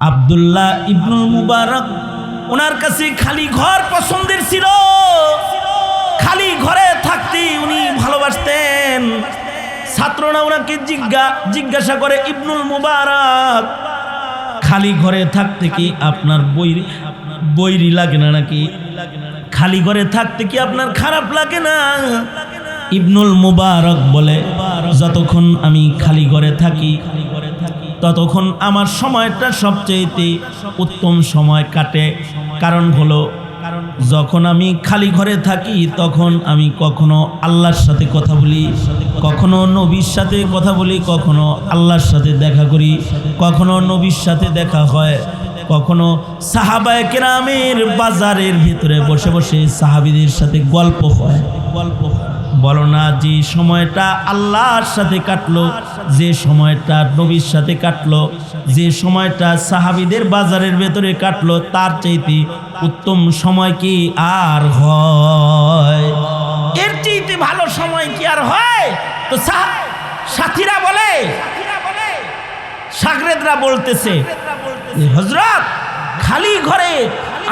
আব্দুল্লাহ ইবনুল মুবারক ওনার কাছে খালি ঘর পছন্দের ছিল। খালি ঘরে থাকতে উনি ভালোবাসতেন। ছাত্ররা ওনাকে জিজ্ঞা, জিজ্ঞাসা করে, ইবনুল মুবারক, খালি ঘরে থাকতে কি আপনার বই বইরি লাগে না নাকি? খালি ঘরে থাকতে কি আপনার খারাপ লাগে না? ইবনুল মুবারক বলে, যতক্ষণ আমি খালি ঘরে থাকি ততক্ষণ আমার সময়টা সবচেয়েতে উত্তম সময় কাটে। কারণ হলো, যখন আমি খালি ঘরে থাকি, তখন আমি কখনো আল্লাহর সাথে কথা বলি, কখনো নবীর সাথে কথা বলি, কখনো আল্লাহর সাথে দেখা করি, কখনো নবীর সাথে দেখা হয়, কখনো সাহাবায় কেরামের বাজারের ভিতরে বসে বসে সাহাবিদের সাথে গল্প হয়। গল্প বলো না যে সময়টা আল্লাহর সাথে কাটলো যে সময়টা নবীর সাথে কাটলো, যে সময়টা সাহাবিদের বাজারের ভেতরে কাটলো, তার চাইতে উত্তম সময় কি আর হয়? এর চাইতে ভালো সময় কি আর হয়? তো সাথীরা বলে, সাগরেদরা বলতেছে হজরত খালি ঘরে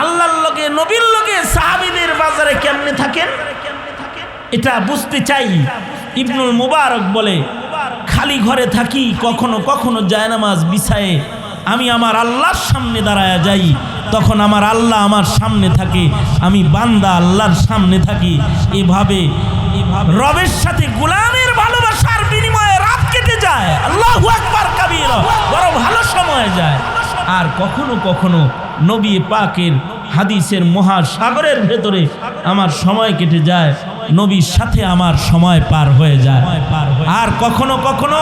আল্লাহর লগে, নবীর লগে সাহাবিদের বাজারে কেমনে থাকেন? এটা বুঝতে চাই। ইবনুল মুবারক বলে খালি ঘরে থাকি, কখনো কখনো জায়নামাজ বিছায়ে। আমি আমার আল্লাহর সামনে দাঁড়ায় যাই, তখন আমার আল্লাহ আমার সামনে থাকে। আমি বান্দা আল্লাহর সামনে থাকি। এভাবে রবের সাথে গোলামের ভালোবাসার বিনিময়ে রাত কেটে যায়। আল্লাহ আকবার কাবির, বড় ভালো সময় যায়। আর কখনো কখনো নবী পাকের হাদিসের মহাসাগরের ভেতরে আমার সময় কেটে যায়। নবীর সাথে আমার সময় পার হয়ে যায়। আর কখনো কখনো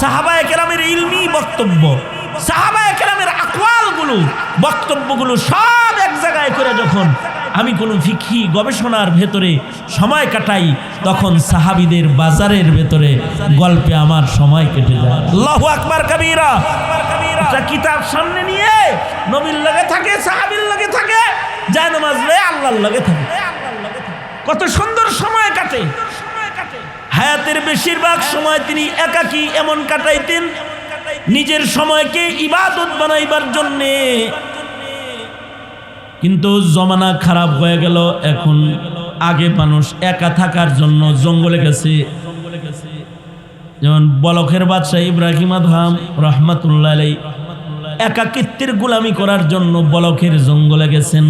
সাহাবায় কেরামের ইলমি বক্তব্য সাহাবায় কেরামের আকওয়ালগুলো বক্তব্যগুলো সব এক জায়গায় করে যখন আমি কোনো ফিকি গবেষণার ভেতরে সময় কাটাই তখন সাহাবিদের বাজারের ভেতরে গল্পে আমার সময় কেটে যায়। আল্লাহু আকবার কাবীরা। একটা কিতাব সামনে নিয়ে নবীর লগে থাকে সাহাবীর লগে থাকে যায় নামাজ লয়ে আল্লাহর লগে থাকে। কত সুন্দর সময় কাটে। হায়াতের বেশিরভাগ সময় তিনি একাকী এমন কাটাইতেন, নিজের সময়কে ইবাদত বানাইবার জন্যে। কিন্তু জমানা খারাপ হয়ে গেল, এখন আগে মানুষ একা থাকার জন্য জঙ্গলে গেছে। যেমন বলখের বাদশাহ ইব্রাহিম আদহাম রহমাতুল্লাহ আলাই একাকিত্বের গুলামি করার জন্য বলখের জঙ্গলে গেছেন।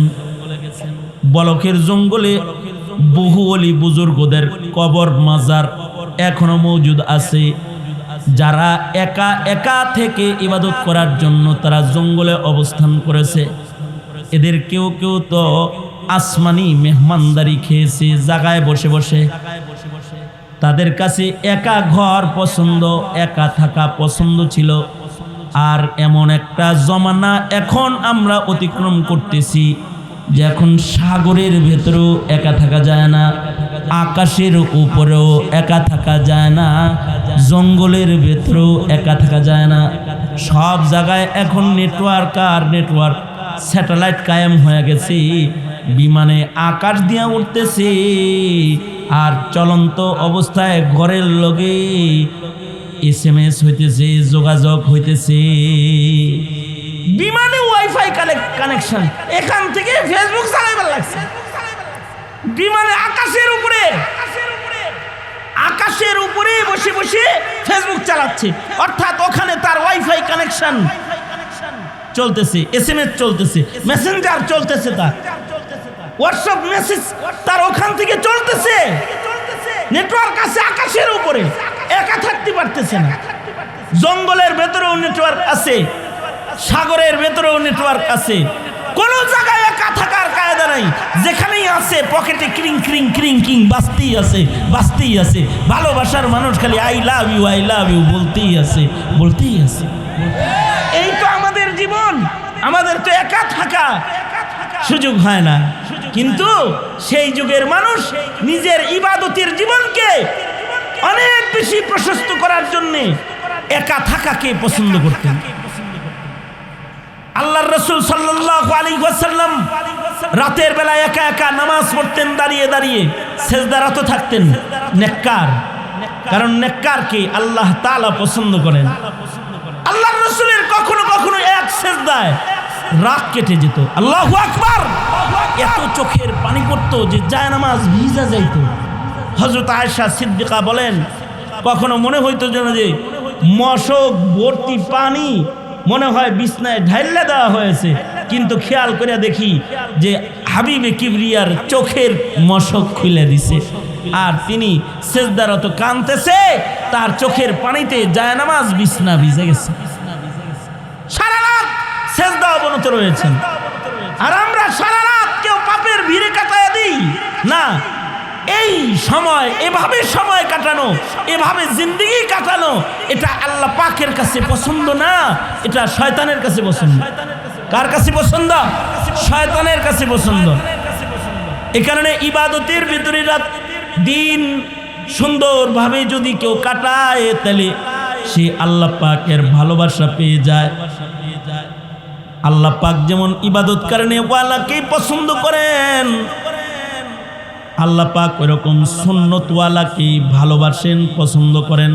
বলখের জঙ্গলে বহু অলি বুজুর্গদের কবর মাজার এখনও মজুদ আছে। যারা একা একা থেকে ইবাদত করার জন্য তারা জঙ্গলে অবস্থান করেছে। এদের কেউ কেউ তো আসমানি মেহমানদারি খেয়েছে, জাগায় বসে বসে। তাদের কাছে একা ঘর পছন্দ, একা থাকা পছন্দ ছিল। আর এমন একটা জমানা এখন আমরা অতিক্রম করতেছি। যে এখন সাগরের ভেতরেও একা থাকা যায় না, আকাশের উপরেও একা থাকা যায় না, জঙ্গলের ভেতরেও একা থাকা যায় না। সব জায়গায় এখন নেটওয়ার্ক আর নেটওয়ার্ক স্যাটেলাইট কায়েম হয়ে গেছে, বিমানে আকাশ দিয়া উঠতেছে আর চলন্ত অবস্থায় ঘরের লগে এস এম এস হইতেছে, যোগাযোগ হইতেছে। বিমানে কানেকশন এখান থেকে ফেসবুক চালাইবার লাগছে। বিমানে আকাশের উপরে আকাশের উপরে বসে বসে ফেসবুক চালাচ্ছে। অর্থাৎ ওখানে তার ওয়াইফাই কানেকশন চলতেছে এস এম এস চলতেছে মেসেঞ্জার চলতেছে তার। হোয়াটসঅ্যাপ মেসেজ তার ওখান থেকে চলতেছে। নেটওয়ার্ক আছে আকাশের উপরে। একা থাকতে পারতেছে না। জঙ্গলের ভেতরেও নেটওয়ার্ক আছে। সাগরের ভেতরেও নেটওয়ার্ক আছে। কোন জায়গায় একা থাকার কায়দা নাই। যেখানেই আছে পকেটে ক্রিং ক্রিং ক্রিং কিং বাঁচতেই আছে বাঁচতেই আছে। ভালোবাসার মানুষ খালি I love you I love you বলতেই আছে বলতেই আছে। এই তো আমাদের জীবন। আমাদের তো একা থাকা সুযোগ হয় না। কিন্তু সেই যুগের মানুষ নিজের ইবাদতের জীবনকে অনেক বেশি প্রশস্ত করার জন্যে একা থাকাকে পছন্দ করতেন। আল্লাহর রসুল সাল্লাহ আলী ওয়াসাল্লাম রাতের বেলা একা একা নামাজ পড়তেন, দাঁড়িয়ে দাঁড়িয়ে সেজদারত থাকতেন। নেককার। কারণ নেককারকে আল্লাহ তাআলা পছন্দ করেন। আল্লাহর রসুলের কখনো কখনো এক সেজদা যায় রাগ কেটে যেত। আল্লাহ আকবার! এত চোখের পানি পড়তো যে যায় নামাজ ভিজা যাইত। হজরত আয়েশা সিদ্দিকা বলেন, কখনো মনে হইতো যেন যে মশক, ভর্তি পানি মনে হয় বিছনায় ঢাইল্লা দেওয়া হয়েছে। কিন্তু খেয়াল করে দেখি যে হাবিবে কিবরিয়ার চোখের মশক খুলে দিছে। আর তিনি সেজদারত কানতেছে, তার চোখের পানিতে জায়নামাজ বিছনা ভিজে গেছে। রয়েছেন আর আমরা সারা রাত কেউ পাপের ভিড়ে কাটায় দিই? না এই সময়, এভাবে সময় কাটানো, এভাবে জিন্দগি কাটানো, এটা আল্লাহ পাকের কাছে পছন্দ না, এটা শয়তানের কাছে পছন্দ। কার কাছে পছন্দ? শয়তানের কাছে পছন্দ। এ কারণে ইবাদতের ভিতরে রাত, দিন সুন্দরভাবে যদি কেউ কাটায়, তাহলে সে আল্লাহ পাকের ভালোবাসা পেয়ে যায়। আল্লাহ পাক যেমন ইবাদত কারণে ওয়ালাকেই পছন্দ করেন। আল্লাহ পাক ওইরকম সুন্নতওয়ালাকে ভালোবাসেন, পছন্দ করেন।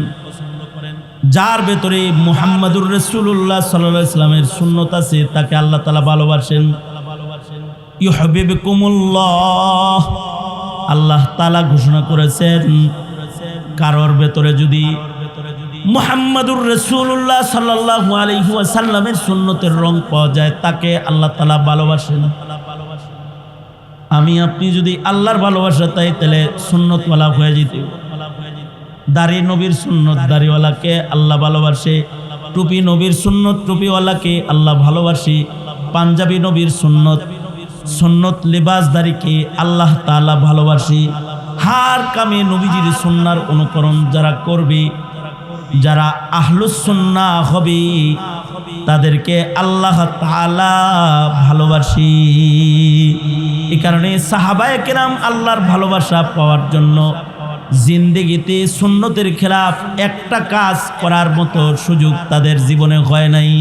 যার ভেতরে মুহাম্মাদুর রসুল্লাহ সাল্লাহ ইসলামের সুন্নত আছে, তাকে আল্লাহ তালা ভালোবাসেন। আল্লাহ তালা ঘোষণা করেছেন, কারোর ভেতরে যদি মুহাম্মাদুর রসুল্লাহ সাল্লাহ আলহিহাসাল্লামের সুন্নতের রং পাওয়া যায়, তাকে আল্লাহ তালা ভালোবাসেন। আমি আপনি যদি আল্লাহর ভালোবাসা তাই তাহলে সুন্নতওয়ালা হয়ে যেতে। দাড়ি নবীর সুন্নত দাড়িওয়ালাকে আল্লাহ ভালোবাসে, টুপি নবীর সুন্নত টুপিওয়ালাকে আল্লাহ ভালোবাসে, পাঞ্জাবি নবীর সুন্নত সুন্নত লেবাসদারিকে আল্লাহ তালা ভালোবাসি। হার কামে নবীজির সুন্নার অনুকরণ যারা করবে, যারা আহলুসুন্না হবে, তাদেরকে আল্লাহ তালা ভালোবাসি। এই কারণে সাহাবায়ে কেরাম আল্লাহর ভালোবাসা পাওয়ার জন্য জিন্দেগিতে সুন্নতের খেলাফ একটা কাজ করার মতো সুযোগ তাদের জীবনে হয় নাই।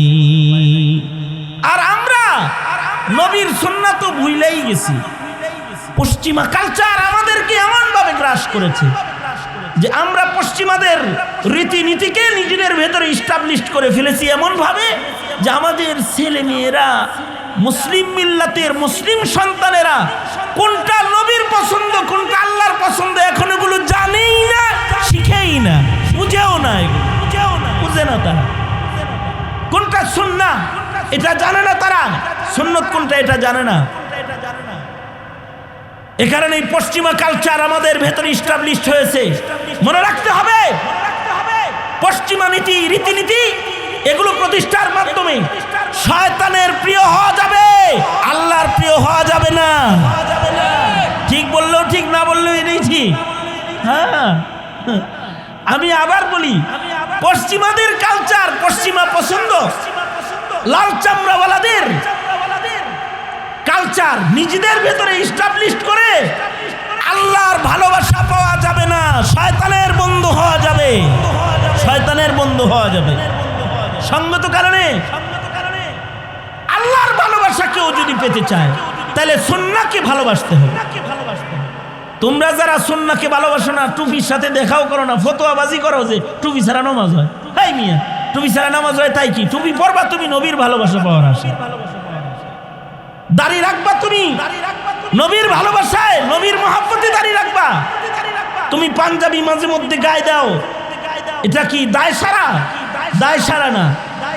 আর আমরা নবীর সুন্নাত তো ভুলেই গেছি। পশ্চিমা কালচার আমাদেরকে এমনভাবে গ্রাস করেছে যে আমরা পশ্চিমাদের রীতিনীতিকে নিজেদের ভেতরে ইস্টাবলিশ করে ফেলেছি এমনভাবে যে আমাদের ছেলে মেয়েরা মুসলিম মিল্লাতের মুসলিম সন্তানেরা কোনটা নবীর পছন্দ, কোনটা আল্লাহর পছন্দ এখন এগুলো জানেই না, শিখেই না, বুঝেও না বুঝেও না, বুঝে না তারা। কোনটা সুন্না এটা জানে না তারা। সুন্নত কোনটা, এটা জানে না। এ কারণে এই পশ্চিমা কালচার আমাদের ভেতরে ইস্টাবলিশড হয়েছে। মনে রাখতে হবে, পশ্চিমা নীতি, রীতিনীতি, এগুলো প্রতিষ্ঠার মাধ্যমে শয়তানের প্রিয় হওয়া যাবে। আল্লাহর প্রিয় হওয়া যাবে না। ঠিক বললেও ঠিক, না বললেও ঠিক। হ্যাঁ। আমি আবার বলি, পশ্চিমাদের কালচার পশ্চিমা পছন্দ। লাল চামড়াওয়ালাদের কালচার নিজেদের ভেতরে ইস্টাবলিশ করে আল্লাহর ভালোবাসা পাওয়া যাবে না। শয়তানের বন্ধু হওয়া যাবে। শয়তানের বন্ধু হওয়া যাবে। সঙ্গত কারণে আল্লাহর ভালোবাসা কেউ যদি পেতে চায়, তাহলে সুন্নাকে ভালোবাসতে হবে। তোমরা যারা সুন্নাকে ভালোবাসো না, টুপির সাথে দেখাও করো না, ফতোয়াবাজি করো যে টুপি ছাড়া নামাজ হয়। হাই মিয়া, টুপি ছাড়া নামাজ হয় তাই কি? টুপি পড়বা তুমি, নবীর ভালোবাসা পাওয়ার আসে দাড়ি রাখবা তুমি, নবীর ভালোবাসায়, নবীর মহাব্বতে দাড়ি রাখবা। তুমি পাঞ্জাবি মাঝে মধ্যে গায়ে দাও। এটা কি দায় সারা? দায় সারা না।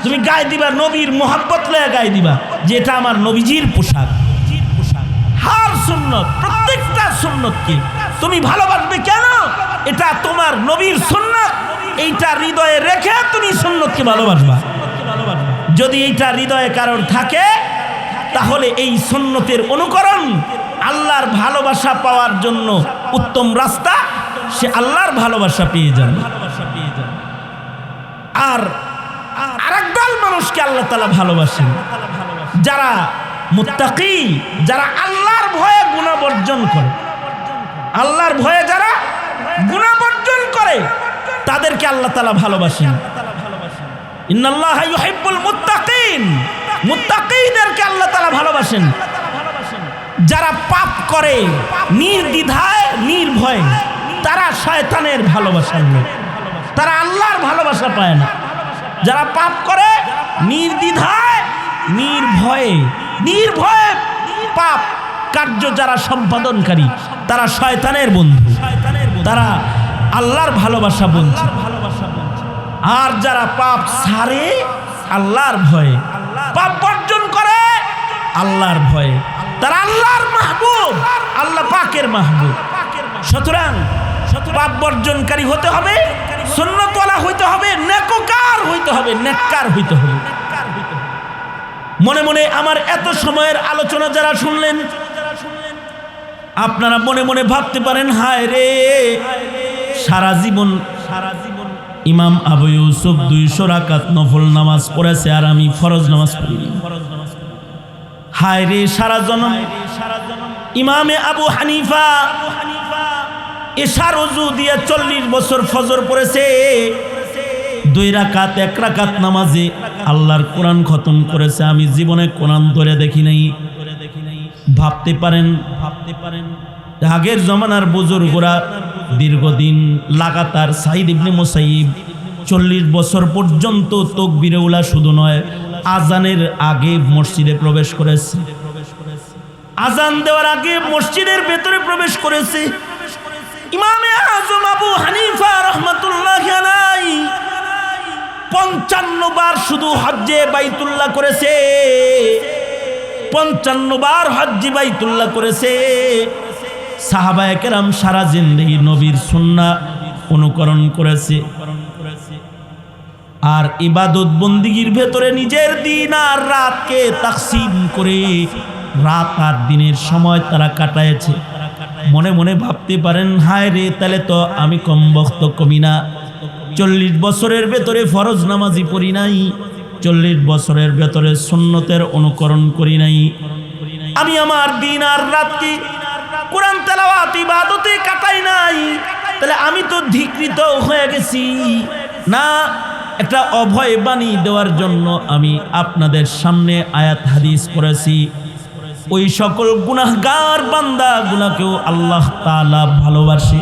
তুমি গায়ে দিবা, নবীর মোহাব্বত লয়ে গায়ে দিবা, যে এটা আমার নবীজির পোশাক। হার সুন্নত, প্রত্যেকটা সুন্নতকে তুমি ভালোবাসবে কেন? এটা তোমার নবীর সুন্নত। এইটা হৃদয়ে রেখে তুমি সুন্নতকে ভালোবাসবা। যদি এইটা হৃদয়ে কারোর থাকে, তাহলে এই সুন্নতের অনুকরণ আল্লাহর ভালোবাসা পাওয়ার জন্য উত্তম রাস্তা। সে আল্লাহর ভালোবাসা পেয়ে যাবে। আর মানুষকে আল্লাহ তালা ভালোবাসেন। যারা মুত্তাকি, যারা আল্লাহর ভয়ে গুণাবর্জন করে। আল্লাহর ভয়ে যারা গুণাবর্জন করে, তাদেরকে আল্লাহ তালা ভালোবাসেন। আল্লাহ ভালোবাসেন। যারা পাপ করে, নির্দ্বিধায়, নির্ভয়ে, তারা তারা আল্লাহর ভালোবাসা পায় না। যারা পাপ করে নির্দ্বিধায়, নির্ভয়ে নির্ভয়ে পাপ কার্য যারা সম্পাদনকারী, তারা শয়তানের বন্ধু। তারা আল্লাহর ভালোবাসা বঞ্চিত আর যারা পাপ সারে, আল্লাহর ভয়ে। পাপ বর্জন করে, আল্লাহর ভয়ে। তারা আল্লাহর মাহবুব, আল্লাহ পাকের মাহবুব। সুতরাং পাপ বর্জনকারী হতে হবে, সুন্নতওয়ালা হইতে হবে, নেককার হইতে হবে, নেককার হইতে হবে। মনে মনে আমার এত সময়ের আলোচনা যারা শুনলেন, আপনারা মনে মনে ভাবতে পারেন, হায় রে সারা জীবন সারা জীবন ইমাম আবু ইউসুফ দুইশো রাকাত নফল নামাজ পড়েছে আর আমি ফরজ নামাজ পড়িনি। হায় রে, সারা জনম ইমামে আবু হানিফা এশার অজু দিয়ে চল্লিশ বছর ফজর পড়েছে। দুই রাকাত, এক রাকাত নামাজে আল্লাহর কোরআন খতম করেছে। আমি জীবনে কোরআন ধরে দেখি নাই। ভাবতে পারেন ভাবতে পারেন, আগের জমানার বুজুর্গরা দীর্ঘদিন লাগাতার সাইদ ইবনে মুসাইব চল্লিশ বছর পর্যন্ত তকবিরেউলা শুধু নয়, আজানের আগে মসজিদে প্রবেশ করেছে। আজান দেওয়ার আগে মসজিদের ভেতরে প্রবেশ করেছে। ইমামে আজম আবু হানিফা রহমতুল্লাহ পঞ্চান্ন বার শুধু হজ্জে বাইতুল্লাহ করেছে। পঞ্চান্ন বার হজ্জি বাইতুল্লাহ করেছে। সাহাবায়ে কেরাম সারা জিন্দগি নবীর সুন্না অনুকরণ করেছে। আর ইবাদত বন্দিগির ভেতরে নিজের দিন আর রাতকে তাকসিম করে রাত আর দিনের সময় তারা কাটায়ছে। মনে মনে ভাবতে পারেন, হায় রে, তাহলে তো আমি কম বক্ত কমি না। চল্লিশ বছরের ভেতরে ফরজ নামাজি পড়ি নাই, চল্লিশ বছরের ভেতরে সুন্নতের অনুকরণ করি নাই। আমি আমার দিন আর রাত্রি কোরআন তেলাওয়াত, ইবাদতে কাটাই নাই? তাহলে আমি তো ধিকৃত হয়ে গেছি। না, একটা অভয় বাণী দেওয়ার জন্য আমি আপনাদের সামনে আয়াত হাদিস করেছি ওই সকল গুনাহগার বান্দাগুলাকেও আল্লাহ তালা ভালোবাসে।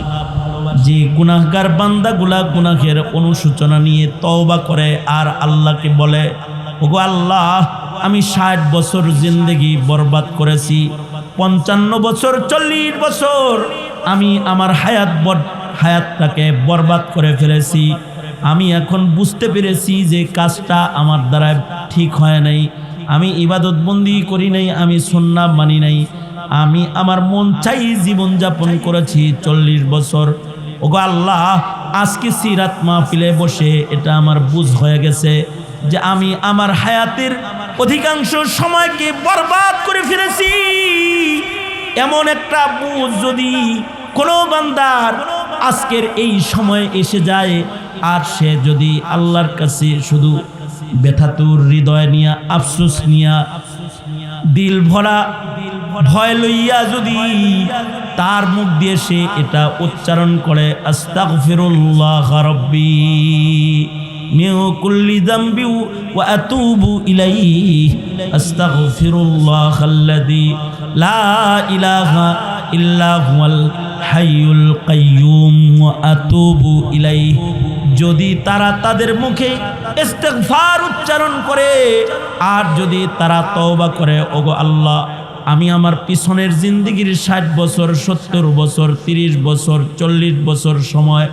যে গুনাহগার বান্দাগুলা গুনাহের অনুসূচনা নিয়ে তওবা করে আর আল্লাহকে বলে, ওগো আল্লাহ, আমি ষাট বছর জিন্দগি বরবাদ করেছি, পঞ্চান্ন বছর, চল্লিশ বছর আমি আমার হায়াত হায়াতটাকে বরবাদ করে ফেলেছি। আমি এখন বুঝতে পেরেছি যে কাজটা আমার দ্বারা ঠিক হয় নাই। আমি ইবাদত বন্দি করি নাই, আমি সন্না মানি নাই। আমি আমার মন চাই জীবন যাপন করেছি চল্লিশ বছর। ওগো আল্লাহ, আজকে সিরাত মাহফিলে বসে এটা আমার বুঝ হয়ে গেছে যে আমি আমার হায়াতের অধিকাংশ সময়কে বরবাদ করে ফিরেছি এমন একটা বুঝ যদি কোনো বান্দার আজকের এই সময় এসে যায়, আর সে যদি আল্লাহর কাছে শুধু ব্যথাতুর হৃদয় নিয়া, আফসোস নিয়া, দিল ভরা ভয় লইয়া যদি তার মুখ দিয়ে সে এটা উচ্চারণ করে, আস্তাগফিরুল্লাহ রাব্বি মিন কুল্লি যামবি ওয়া আতুবু ইলাইহি আস্তাগফিরুল্লাহাল্লাযী লা ইলাহা ইল্লা হুয়াল হাইয়ুল কাইয়্যুম ওয়া আতুবু ইলাইহি। যদি তারা তাদের মুখে ইস্তেগফার উচ্চারণ করে, আর যদি তারা তওবা করে, ওগো আল্লাহ, আমি আমার পিছনের জিন্দগির ষাট বছর, সত্তর বছর, তিরিশ বছর, চল্লিশ বছর সময়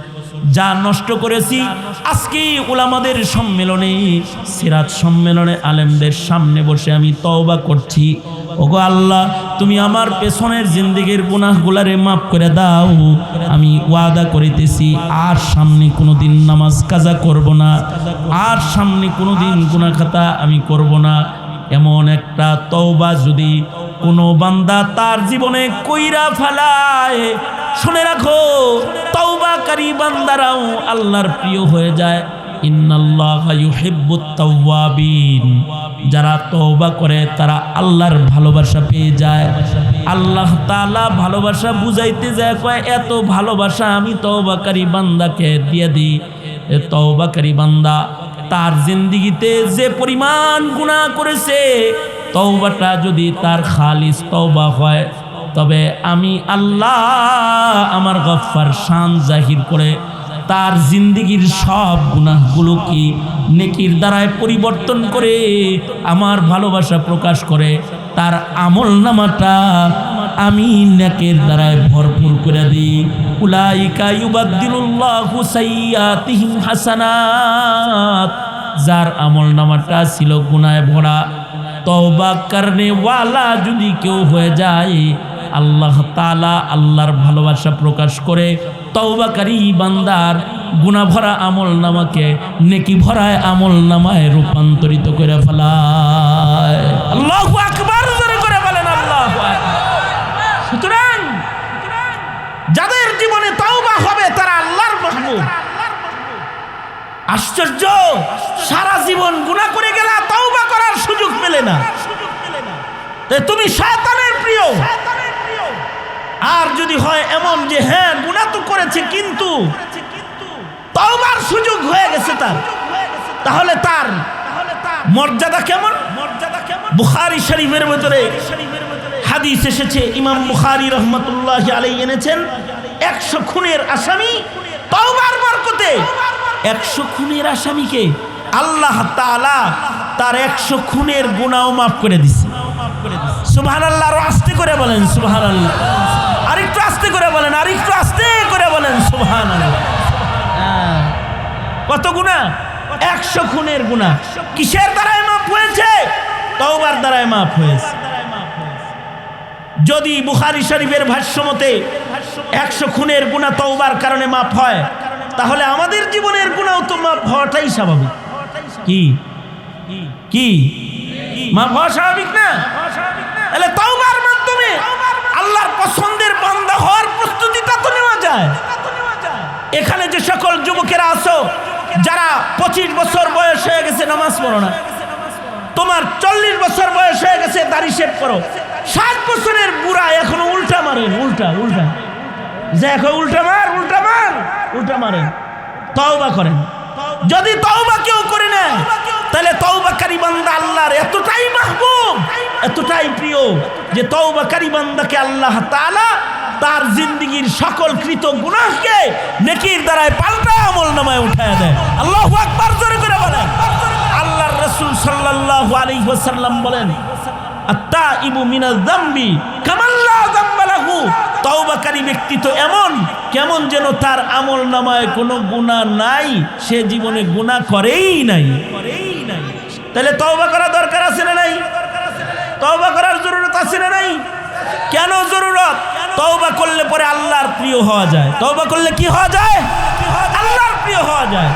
যা নষ্ট করেছি আজকে ওলামাদের সম্মেলনে, সিরাত সম্মেলনে আলেমদের সামনে বসে আমি তওবা করছি। ওগো আল্লাহ, তুমি আমার পেছনের জিন্দিগির গুনাহগুলারে মাফ করে দাও। আমি ওয়াদা করিতেছি, আর সামনে কোনো দিন নামাজ কাজা করব না, আর সামনে কোনো দিন গুনাহ খাতা আমি করব না। এমন একটা তওবা যদি কোনো বান্দা তার জীবনে কইরা ফেলায়, শুনে রাখো তওবাকারী বান্দারাও আল্লাহর প্রিয় হয়ে যায়। যারা তওবা করে, তারা আল্লাহর ভালোবাসা পেয়ে যায়। আল্লাহ তাআলা ভালোবাসা বুঝাইতে যায়, কয়, এত ভালোবাসা আমি তওবাকারী বান্দাকে দিয়ে দিই। তওবাকারী বান্দা তার জিন্দিগিতে যে পরিমাণ গুনাহ করেছে, তওবাটা যদি তার খালিস তওবা হয় তবে আমি আল্লাহ আমার গফফার শান জাহির করে তার জিন্দিগির সব গুণাগুলোকে নেকির দ্বারায় পরিবর্তন করে আমার ভালোবাসা প্রকাশ করে, তার আমল নামাটা আমি নেকের দ্বারায় ভরপুর করে দিই। উলাইকা ইউবাদ্দিলুল্লাহু হাসানাত, যার আমল নামাটা ছিল গুনায় ভরা। তওবা করনে ওয়ালা যদি কেউ হয়ে যায় আল্লাহ তালা আল্লাহর ভালোবাসা প্রকাশ করে তওবাকারী বান্দার গুণা ভরা আমল নামাকে নেকি ভরায় আমল নামায় রূপান্তরিত করে আল্লাহ আকবার করে বলেন আল্লাহ সুতরাং যাদের জীবনে তওবা হবে, তারা আল্লাহর মাহবুব। আশ্চর্য, সারা জীবন গুনাহ করে গেলা তওবা করার সুযোগ পেলে না। তুমি শয়তানের প্রিয়। আর যদি হয় এমন যে হ্যাঁ গুনাহ তো করেছে, কিন্তু তওবার সুযোগ হয়ে গেছে তার। তাহলে তার মর্যাদা কেমন? মর্যাদা কেমন বুখারী শরীফের ভেতরে হাদিস এসেছে, ইমাম বুখারি রহমতুল্লাহ আলাই এনেছেন, একশো খুনের আসামি তওবার বরকতে। একশো খুনের আসামিকে আল্লাহ তাআলা তার একশো খুনের গুনাও মাফ করে দিছে। সুবহান আল্লাহ আরও আস্তে করে বলেন সুবহান আল্লাহ আরেকটু আস্তে করে বলেন আরেকটু আস্তে করে বলেন সুবহান আল্লাহ হ্যাঁ। কত গুণা? একশো খুনের গুণা। কিসের দ্বারায় মাফ হয়েছে? তওবার দ্বারায় মাফ হয়েছে। যদি বুখারি শরীফের ভাষ্য মতে একশো খুনের গুণা তওবার কারণে মাফ হয় তাহলে আমাদের জীবনের গুণাও তো মাফ হওয়াটাই স্বাভাবিক। কি? কি? তওবার মাধ্যমে আল্লাহর পছন্দের বান্দা হওয়ার প্রস্তুতিটা তো নেওয়া যায়। এখানে যে সকল যুবকেরা আছো, যারা পঁচিশ বছর বয়স হয়ে গেছে, নামাজ পড়ো না। তোমার চল্লিশ বছর বয়স হয়ে গেছে, দাড়ি শেভ করো। ষাট বছরের বুড়া এখনও উল্টা মারেন, উল্টা উল্টা। যে এখন উল্টা মার উল্টা মার, উল্টা মারেন। তওবা করেন। যদি তওবা কেউ করে নেয় তাহলে তওবাকারী বান্দা আল্লাহর এতটাই মাহবুব, এতটাই প্রিয় যে তওবাকারী বান্দাকে আল্লাহ তাআলা তার জিন্দগির সকল কৃত গুনাহকে নেকির দ্বারায় পাল্টা আমল নামায় উঠায় দেয়। আল্লাহু আকবার জোরে করে বলেন। আল্লাহর রাসূল সাল্লাল্লাহু আলাইহি ওয়াসাল্লাম বলেন আত্তা ইবু মিনাজ যামবি কামাল্লা যামবা লাহু। তওবাকারী ব্যক্তি তো এমন, কেমন যেন তার আমল নামায় কোনো গুনাহ নাই, সে জীবনে গুনাহ করেই নাই। করেই তাহলে তওবা করা দরকার আছে না নাই? তওবা করার জরুরত আছে না নাই? কেন জরুরত? তওবা করলে পরে আল্লাহর প্রিয় হওয়া যায়। তওবা করলে কি হওয়া যায়? আল্লাহর প্রিয় হওয়া যায়।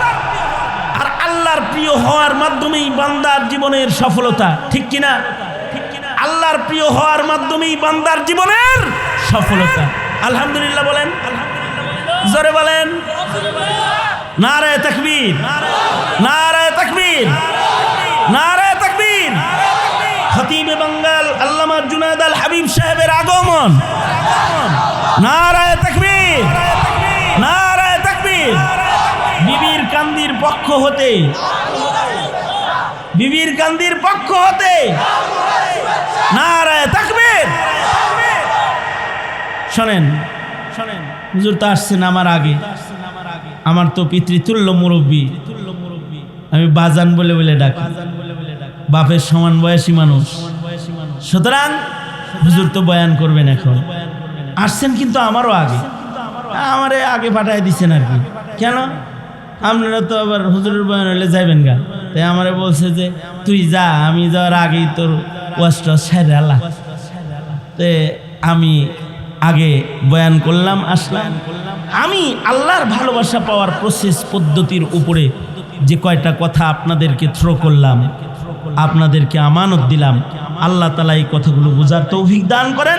আর আল্লাহর প্রিয় হওয়ার মাধ্যমেই বান্দার জীবনের সফলতা, ঠিক কিনা? আল্লাহর প্রিয় হওয়ার মাধ্যমেই বান্দার জীবনের সফলতা। আলহামদুলিল্লাহ বলেন। জোরে বলেন। নারায় তাকবীর। তাকবীর নারায় তাকবীর। খতিবে বাঙ্গাল আল্লামা জুনাদ আল হাবিব সাহেবের আগমন। নারায় তাকবীর। নারায় তাকবীর। বিবির কান্দির পক্ষ হতে। বিবির কান্দির পক্ষ হতে। নারায় তাকবীর। শোনেন শোনেন, হুজুর তো আসছেন আমার আগে। আমার তো পিতৃতুল্য মুরব্বী। আমি বাজান বলে বলে ডাকি। বাপের সমান বয়সী মানুষ। সুতরাং হুজুর তো বয়ান করবেন এখন। আসছেন কিন্তু আমারও আগে। আমারে আগে পাঠায় দিচ্ছেন আর কি। কেন? আপনারা তো আবার হুজুরের বয়ান হলে যাইবেন গা। তাই আমারে বলছে যে, তুই যা, আমি যাওয়ার আগেই তোর ওয়াশটা সেরে আল্লাহ তে আমি আগে বয়ান করলাম, আসলাম। আমি আল্লাহর ভালোবাসা পাওয়ার প্রসেস পদ্ধতির উপরে যে কয়টা কথা আপনাদেরকে থ্রো করলাম আপনাদেরকে আমানত দিলাম। আল্লাহ তালা এই কথাগুলো বোঝার তৌফিক দান করেন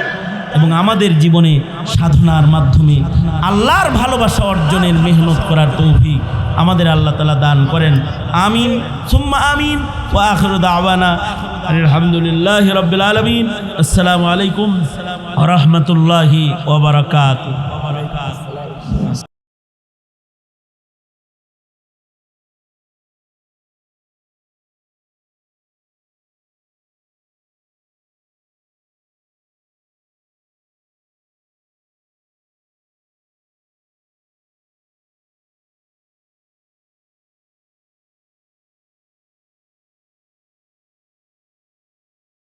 এবং আমাদের জীবনে সাধনার মাধ্যমে আল্লাহর ভালোবাসা অর্জনের মেহনত করার তৌফিক আমাদের আল্লাহ তালা দান করেন। আমিন। সুম্মা আমিন। ও আখর দাওয়ানা। আলহামদুলিল্লাহ রবিল আলমিন। আসসালামু আলাইকুম রহমতুল্লাহি ওবরাকাত